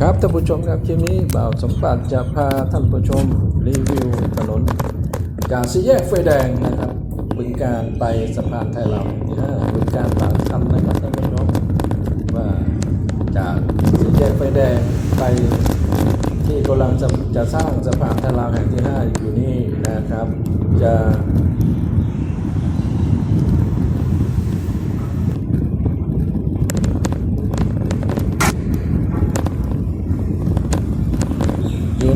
ครับท่านผู้ชมครับคลิปนี้บ่าวสมบัติจะพาท่านผู้ชมรีวิวถนนจากสี่แยกไฟแดงนะครับบึงการไปสะพานไทยลาวที่ห้าบึงการปากคำนะครับท่านผู้ชมว่าจากสี่แยกไฟแดงไปที่กำลังจะจะสร้างสะพานไทยลาวแห่งที่ห้าอยู่นี่นะครับ จะ อยู่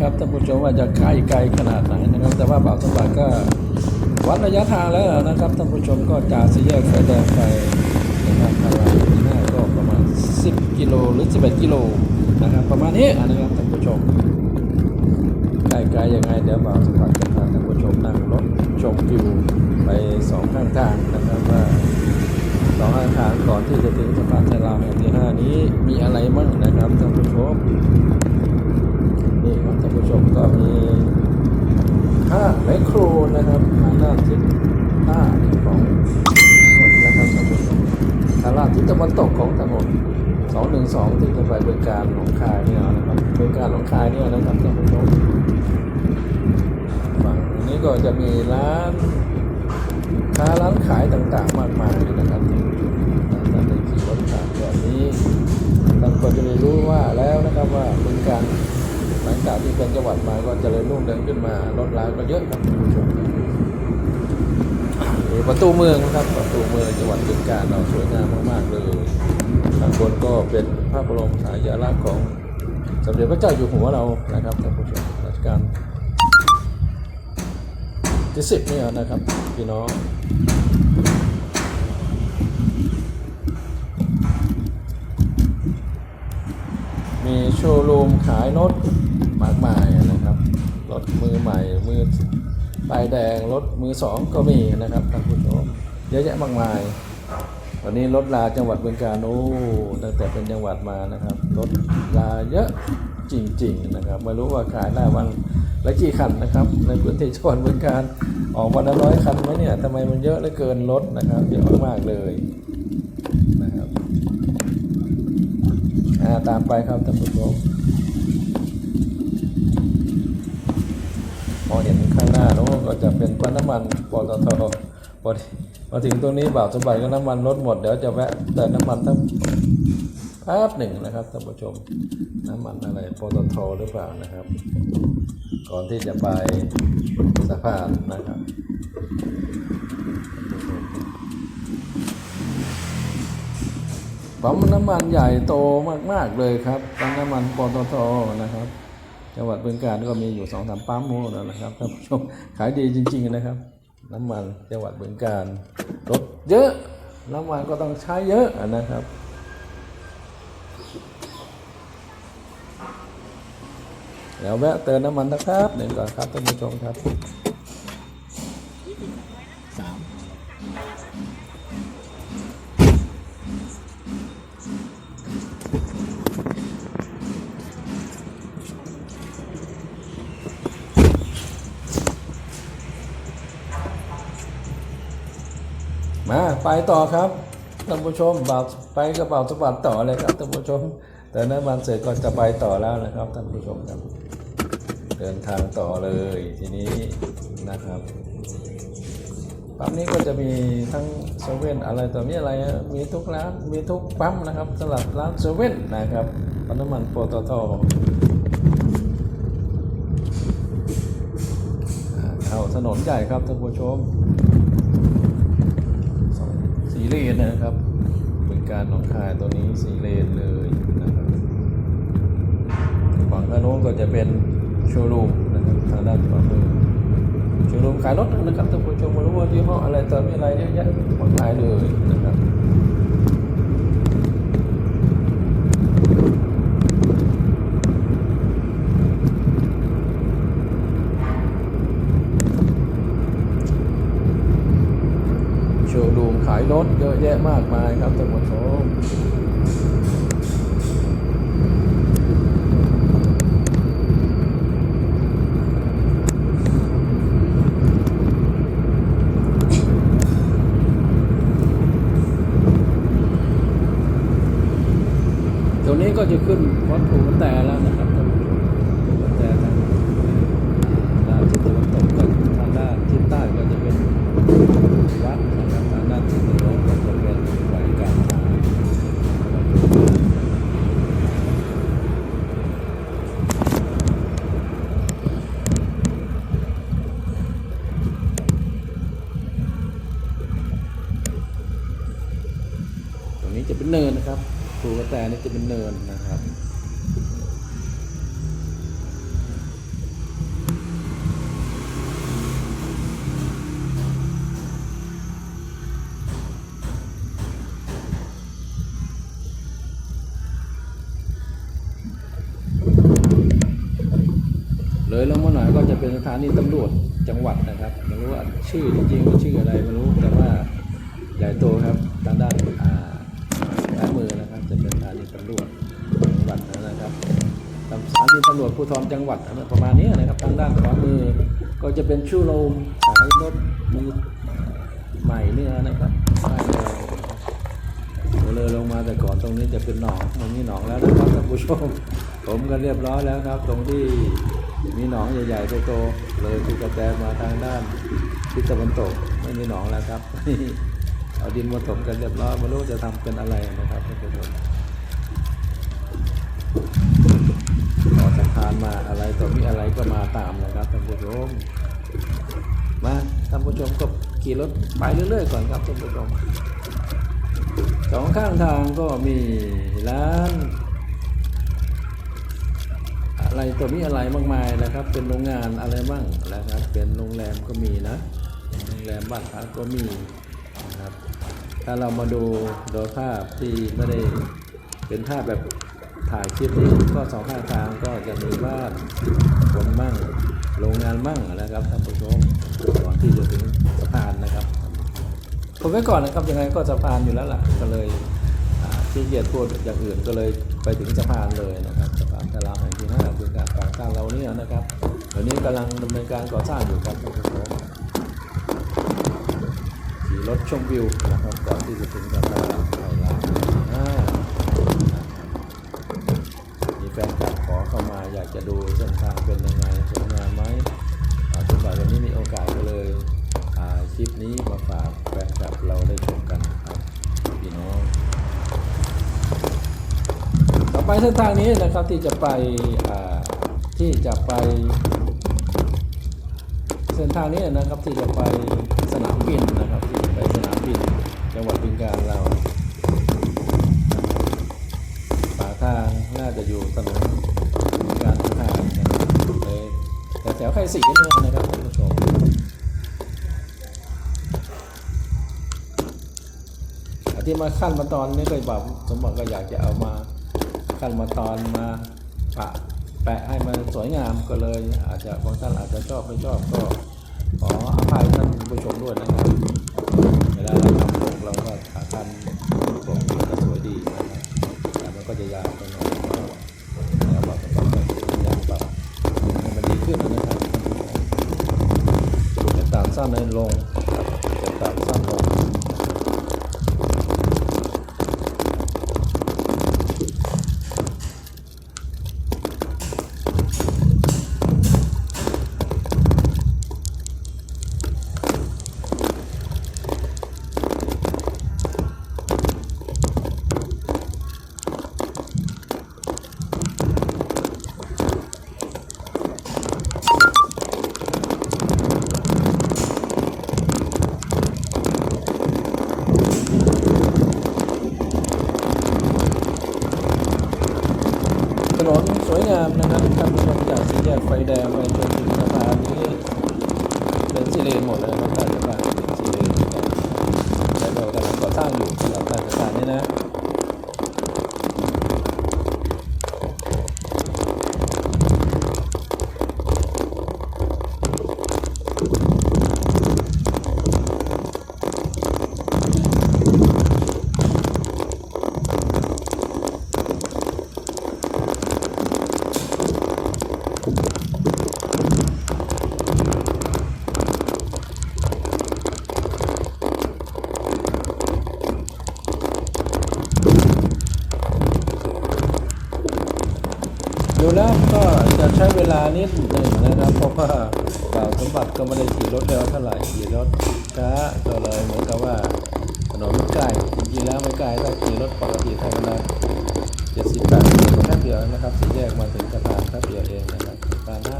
นะครับท่านผู้ชมว่าจะใกล้ไกลขนาดไหนนะครับ แต่ว่าบ่าวสมบัติก็วัดระยะทางแล้วนะครับท่านผู้ชมก็จากสี่แยกไฟแดงไปนะครับทางที่หน้าก็ประมาณ 10 กิโลหรือ 11 กิโลนะครับ ประมาณนี้นะครับท่านผู้ชมใกล้ไกลยังไงเดี๋ยวบ่าวสมบัติจะพาท่านผู้ชมนั่งรถชมวิวไปสองข้างทางนะครับว่าสองข้างทางก่อนที่จะถึงสะพานไทยลาวแห่งที่ห้านี้มีอะไรบ้างนะครับท่านผู้ชม นี่ครับท่านผู้ชมก็มีห้าไมโครนะครับทางด้านทิศใต้ของถนนนะครับท่านผู้ชมทางด้านทิศตะวันตกของถนน212ที่จะไปบริการหนองคายเนี่ยนะครับบริการหนองคายเนี่ยนะครับท่านผู้ชมฝั่งนี้ก็จะมีร้านค้าร้านขายต่างๆ มากมายนะครับท่านผู้ชมท่านในขี่รถผ่านแบบนี้ท่านก็จะได้รู้ว่าแล้วนะครับว่าเบริการ ลังจากที่เป็นจังหวัดมาก็เจริญรุ่งเรืองขึ้นมารถรางก็เยอะครับผู้ชมประตูเมืองครับประตูเมืองจังหวัดบึงกาฬเราสวยงามมากๆเลยข้างบนก็เป็นพระบรมฉายาลักษณ์ของสมเด็จพระเจ้าอยู่หัวเรานะครับท่านผู้ชมรัชกาลที่สิบนี่นะครับพี่น้องมีโชว์รูมขายรถ มากมายนะครับ รถมือใหม่ มือป้ายแดง รถมือสองก็มีนะครับท่านผู้ชมเยอะแยะมากมายวันนี้รถลาจังหวัดบึงกาฬโอ้ตั้งแต่เป็นจังหวัดมานะครับ รถลาเยอะจริงๆนะครับ ไม่รู้ว่าขายได้วันละกี่คันนะครับ ในพื้นที่จังหวัดบึงกาฬออกวันละร้อยคันไหมเนี่ยทำไมมันเยอะเหลือเกินรถนะครับเยอะมากๆเลยนะครับตามไปครับท่านผู้ชม มองเห็นข้างหน้าโน้นก็จะเป็นปั๊มน้ำมันปตทพอมาถึงตรงนี้บ่าวสมบัติก็น้ำมันลดหมดเดี๋ยวจะแวะเติมน้ำมันตั้งแป๊บหนึ่งนะครับท่านผู้ชมน้ำมันอะไรปตทหรือเปล่านะครับ ก่อนที่จะไปสะพานนะครับปั๊มน้ำมันใหญ่โตมาก ๆ เลยครับปั๊มน้ำมันปตทนะครับ จังหวัดบึงกาฬก็มีอยู่สองสามปั๊มโมแล้วนะครับท่านผู้ชมขายดีจริง ๆนะครับ น้ำมันจังหวัดบึงกาฬรถเยอะ น้ำมันก็ต้องใช้เยอะนะครับเดี๋ยวแวะเติมน้ำมันนะครับหนึ่งก่อนครับท่านผู้ชมครับ มาไปต่อครับท่านผู้ชมบ่าวไปกระเป๋าสมบัติต่อเลยครับท่านผู้ชมแต่น้ำมันเสร็จก็จะไปต่อแล้วนะครับท่านผู้ชมครับ เดินทางต่อเลยทีนี้นะครับปั๊มนี้ก็จะมีทั้งเซเว่นอะไรต่อมีอะไรมีทุกร้านมีทุกปั๊มนะครับสำหรับร้านเซเว่นนะครับปั๊มน้ำมันโปตทอ่าเข้าถนนใหญ่ครับท่านผู้ชม เลนนะครับเป็นการหนองคายตัวนี้สีเลนเลยนะครับฝั่งด้านโน้นก็จะเป็นโชว์รูมนะครับทางด้านขวามือโชว์รูมขายรถนะครับท่านผู้ชมมารู้ว่ายี่ห้ออะไรแต่มีอะไรเยอะแยะมากมายเลยนะครับโชว์รูมขายรถเยอะแยะ มากมายครับท่านผู้ชมรงนี้ก็จะขึ้นวัดภูกระแตแล้วนะครับานีตำรวจจังหวัดนะครับไม่รู้ว่าชื่อจริงๆชื่ออะไรไม่รู้แต่ว่าใหญ่โตครับทางด้านอ่าซ้ายมือนะครับ จะเป็นสถานีตำรวจจังหวัดนะครับสถานีตำรวจภูธรจังหวัดประมาณนี้นะครับทางด้านขวามือก็จะเป็นชูโรมขายรถมือใหม่เนี่ยนะครับป้ายแดงนะครับเลยลงมาแต่ก่อนตรงนี้จะเป็นหนองตรงนี้หนองแล้วนะครับท่านผู้ชมผมกันเรียบร้อยแล้วครับ ตรงที่ มีหนองใหญ่ๆโตๆเลยภูกระแตมาทางด้านทิศตะวันตกไม่มีหนองแล้วครับเอาดินมาถมกันเรียบร้อยม่รู้จะทำเป็นอะไรนะครับท่านผู้ชมขอสะพานมาอะไรต่อมีอะไรก็มาตามนะครับท่านผู้ชมมาท่านผู้ชมก็ขี่รถไปเรื่อยๆก่อนครับท่านผู้ชมสองข้างทางก็มีร้าน อะไรตัวนี้อะไรมากมายนะครับ เป็นโรงงานอะไรบ้างนะครับ เป็นโรงแรมก็มีนะ โรงแรมบ้านพักก็มีนะครับถ้าเรามาดูโดยภาพที่ไม่ได้เป็นภาพแบบถ่ายคลิปนี้ก็สองข้างทางก็จะมีบ้านคนมั่งโรงงานมั่งนะครับท่านผู้ชมก่อนที่จะถึงสะพานนะครับผมไว้ก่อนนะครับยังไงก็สะพานอยู่แล้วล่ะก็เลย ที่เกียรพูดอย่างอื่นก็เลยไปถึงสะพานเลยนะครับสะพานตะลาวแห่งที่ห้าเป็นการก่อสร้างเราเนี่ยนะครับตอนนี้กำลังดำเนินการก่อสร้างอยู่ครับท่านขี่รถชมวิวนะครับก่อนที่จะถึงสะพานไทยลาวอ่ามีแฟนคลับขอเข้ามาอยากจะดูเส้นทางเป็นยังไงสวยงามไหมอ่าสำหรับวันนี้มีโอกาสก็เลยถ่ายคลิปนี้มาฝากแฟนคลับเราได้ชมกันครับพี่น้อง ต่อ ไปเส้นทางนี้นะครับที่จะไปที่จะไป เส้นทางนี้นะครับที่จะไปสนามบินนะครับที่จะไปสนามบินจังหวัดบึงกาฬเราปาทางน่าจะอยู่ถนนบึงการทางนะครับเลยแต่แถวไข่สีเนี่ยนะครับท่านผู้ชมที่มาขั้นมาตอนนี้ก็แบบสมบัติก็อยากจะเอามา กันมาตอนมาปะแปะให้มันสวยงามก็เลย อาจจะบางท่านอาจจะชอบไม่ชอบก็ขออภัยท่านผู้ชมด้วยนะครับเวลาเราทำปกเราก็ขาทันปกมันจะสวยดีนะครับแต่มันก็จะยาก นนสวยงามนะครับท่านผู้ชมจากสี่แยกไฟแดงไปจนถึงสะพานนี้เป็นสีเลนหมดเลยครับใต้สะพานเป็นสีเลนแล้วก็กำลังก่อสร้างอยู่สำหรับใต้สะพานนี้นะ นิดหนึ่งนะครับเพราะว่าบ่าวสมบัติก็ไม่ได้ขี่รถเร็วเท่าไหร่ขี่รถช้าก็เลยเหมือนกับว่าถนนไม่ไกลจริงๆแล้วไม่ไกลถ้าขี่รถปกติธรรมดาเจ็ดสิบแปดสิบแค่เดียวนะครับสี่แยกมาถึงสะพานแค่เดียวเองนะครับประมาณห้า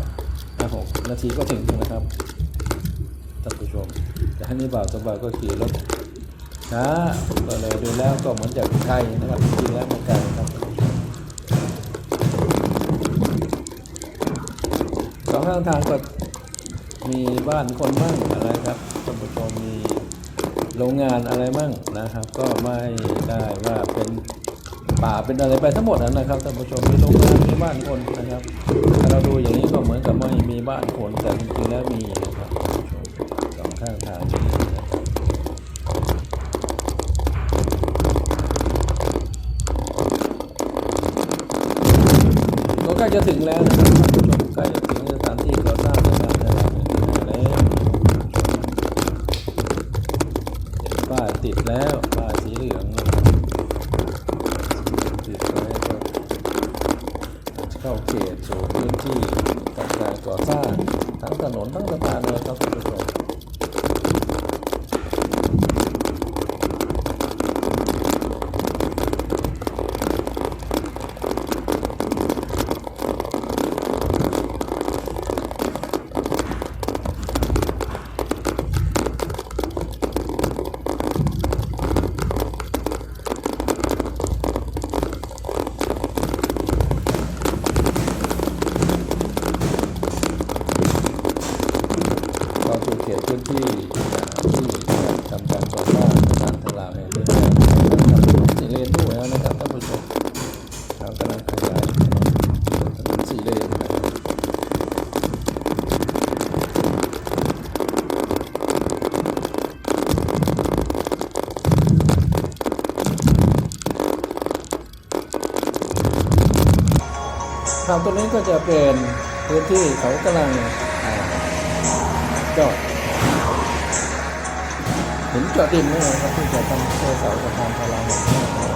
ห้าหกนาทีก็ถึงนะครับท่านผู้ชม แต่ท่านี้บ่าวสมบัติก็ขี่รถช้าก็เลยดูแล้วก็เหมือนจะไกลนะครับจริงๆแล้วไม่ไกลางทางก็มีบ้านคนมั่งอะไรครับท่านผู้ชมมีโรงงานอะไรมั่งนะครับ ก็ไม่ได้ว่าเป็นป่าเป็นอะไรไปทั้งหมดนะครับท่านผู้ชมมีโรงงานมีบ้านคนนะครับถ้าเราดูอย่างนี้ก็เหมือนกับไม่มีบ้านคนแต่จริงๆแล้วมีนะครับท่านผู้ชมสองข้างทางมีนะครับก็ใกล้จะถึงแล้วนะครับท่านผู้ชมใกล้จะถึงสถานที่ก่อสร้างนะครับนะครับแล้ว ป้ายติด แล้วป้ายสีเหลืองติดไว้ก็เข้าเขตสู่พื้นที่กับการก่อสร้างทั้งถนนทั้งสะพานเลยครับคุณผู้ชมเข้าสู่เขตพื้นที่ที่ทำการก่อสร้างสถานทลาวแห่งนี้นะครับสีเลนด้วยนะครับท่านผู้ชมเรากำลังขยายถนนสีเลนนะครับ ครับตรงนี้ก็จะเป็นพื้นที่เขากำลังอ่าเจาะหินเจาะดินนะครับที่จะทำเพื่อเสาสะพานพลาแห่งนี้นะครับ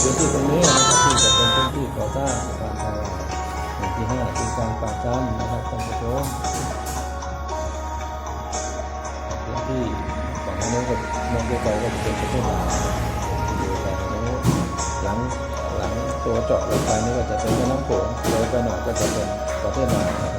พื้นที่ตรงนี้นะครับที่จะเป็นพื้นที่ก่อสร้างสะพานพลาแห่งที่ห้าที่การปาจันนะครับท่านผู้ชมพื้นที่ฝั่งโน้นก็มองไกลๆก็จะเป็นประเทศลาวอยู่ฝั่งโน้นหลัง ตัวเจาะลงไปนี่ก็จะเป็นแม่น้ำโขงเลยไปหน่อยก็จะเป็นประเทศลาว